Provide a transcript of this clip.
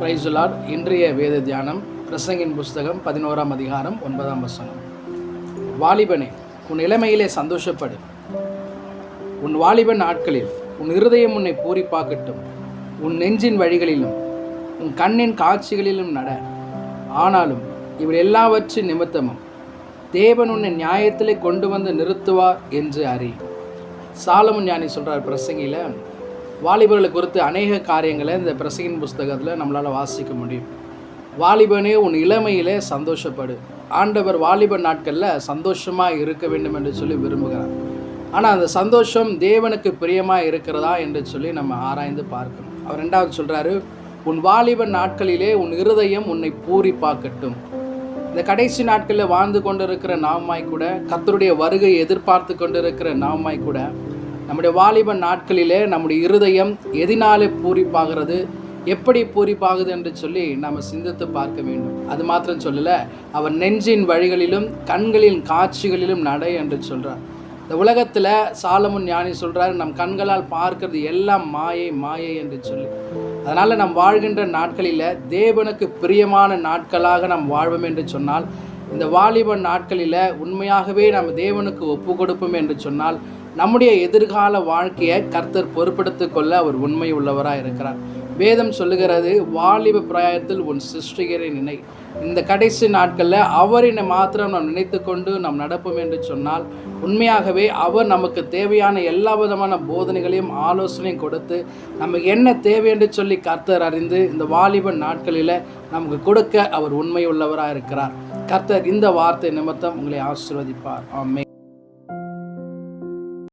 Praise the Lord இன்றைய வேத தியானம் பிரசங்கின் புஸ்தகம் பதினோராம் அதிகாரம் ஒன்பதாம் வசனம். வாலிபனே உன் இளமையிலே சந்தோஷப்படு. உன் வாலிபன் நாட்களில் உன் இருதயம் உன்னை பூரிப்பாக்கட்டும். உன் நெஞ்சின் வழிகளிலும் உன் கண்ணின் காட்சிகளிலும் நட. ஆனாலும் இவள் எல்லாவற்றின் நிமித்தமும் தேவன் உன்னை நியாயத்திலே கொண்டு வந்து நிறுத்துவார் என்று அறி. சாலமன் ஞானி சொல்கிறார் பிரசங்கியில் வாலிபர்களை குறித்து அநேக காரியங்களை இந்த பிரசகின் புஸ்தகத்தில் நம்மளால் வாசிக்க முடியும். வாலிபனே உன் இளமையிலே சந்தோஷப்படு. ஆண்டவர் வாலிப நாட்களில் சந்தோஷமாக இருக்க வேண்டும் என்று சொல்லி விரும்புகிறார். ஆனால் அந்த சந்தோஷம் தேவனுக்கு பிரியமாக இருக்கிறதா என்று சொல்லி நம்ம ஆராய்ந்து பார்க்கணும். அவர் ரெண்டாவது சொல்கிறாரு உன் வாலிப நாட்களிலே உன் இருதயம் உன்னை பூரிப்பாக்கட்டும். இந்த கடைசி நாட்களில் வாழ்ந்து கொண்டிருக்கிற நாமாய் கூட கத்தருடைய வருகை எதிர்பார்த்து கொண்டிருக்கிற நாமாய் கூட நம்முடைய வாலிப நாட்களிலே நம்முடைய இருதயம் எதினாலே பூரிப்பாகிறது எப்படி பூரிப்பாகுது என்று சொல்லி நாம் சிந்தித்து பார்க்க வேண்டும். அது மாத்திரம் சொல்லலை அவர் நெஞ்சின் வழிகளிலும் கண்களின் காட்சிகளிலும் நடை என்று சொல்கிறார் இந்த உலகத்தில் சாலமுன் ஞானி சொல்கிறார் நம் கண்களால் பார்க்கறது எல்லாம் மாயை மாயை என்று சொல்லி. அதனால் நாம் வாழ்கின்ற நாட்களில் தேவனுக்கு பிரியமான நாட்களாக நாம் வாழ்வோம் என்று சொன்னால் இந்த வாலிப நாட்களில் உண்மையாகவே நாம் தேவனுக்கு ஒப்பு கொடுப்போம் என்று சொன்னால் நம்முடைய எதிர்கால வாழ்க்கையை கர்த்தர் பொறுப்படுத்திக் கொள்ள அவர் உண்மை உள்ளவராக இருக்கிறார். வேதம் சொல்லுகிறது வாலிப பிராயத்தில் உன் சிருஷ்டிகரை நினை. இந்த கடைசி நாட்களில் அவரினை மாத்திரம் நாம் நினைத்து கொண்டு நாம் நடப்போம் என்று சொன்னால் உண்மையாகவே அவர் நமக்கு தேவையான எல்லா விதமான போதனைகளையும் ஆலோசனையும் கொடுத்து நமக்கு என்ன தேவை என்று சொல்லி கர்த்தர் அறிந்து இந்த வாலிப நாட்களில் நமக்கு கொடுக்க அவர் உண்மை உள்ளவராக இருக்கிறார். கர்த்தர் இந்த வார்த்தை நிமித்தம் உங்களை ஆசிர்வதிப்பார். ஆமே